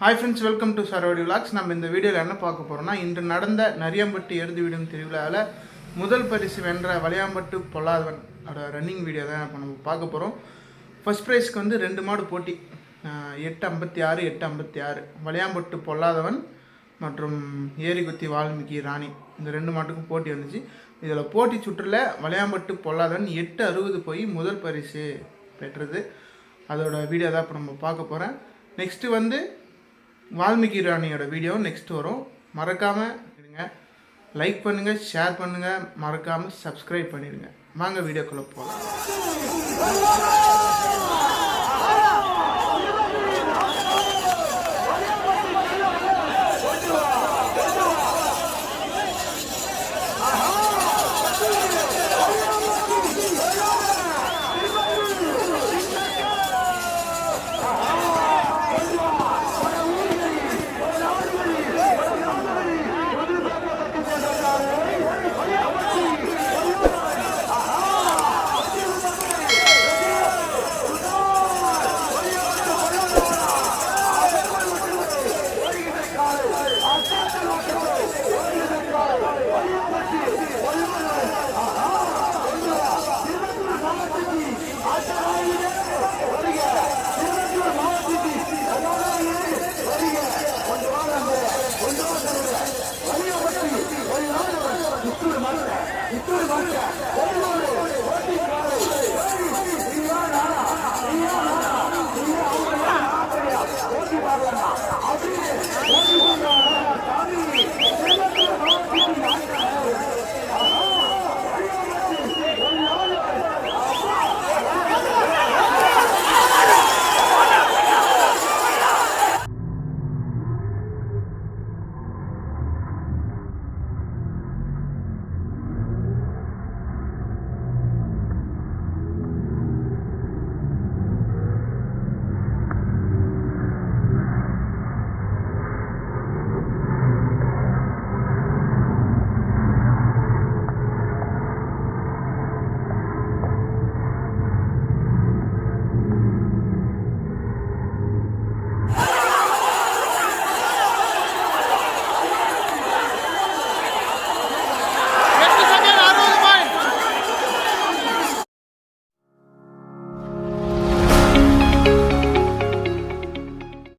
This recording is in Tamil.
Hi friends welcome to Sarodi vlogs நம்ம இந்த வீடியோவில் என்ன பார்க்க போகிறோம்னா இன்று நடந்த நரியம்பட்டு எருது விடும் திருவிழாவில் முதல் பரிசு வென்ற வளையாம்பட்டு பொல்லாதவன் அதோட ரன்னிங் வீடியோ தான் இப்போ நம்ம பார்க்க போகிறோம் ஃபஸ்ட் ப்ரைஸ்க்கு வந்து ரெண்டு மாடு போட்டி. எட்டு ஐம்பத்தி ஆறு எட்டு ஐம்பத்தி ஆறு. வளையாம்பட்டு பொல்லாதவன் மற்றும் ஏரிகுத்தி வால்மீகி ராணி. இந்த ரெண்டு மாட்டுக்கும் போட்டி வந்துச்சு. இதில் போட்டி சுற்றில் வளையாம்பட்டு பொல்லாதவன் எட்டு அறுபது போய் முதல் பரிசு பெற்றது. அதோட வீடியோ தான் இப்போ நம்ம பார்க்க போகிறேன் நெக்ஸ்ட்டு வந்து வால்மீகி ராணியோட வீடியோ நெக்ஸ்ட் வரும். மறக்காமல் இருங்க. லைக் பண்ணுங்கள் ஷேர் பண்ணுங்கள் மறக்காமல் சப்ஸ்கிரைப் பண்ணிடுங்க. வாங்க வீடியோக்குள்ளே போகலாம்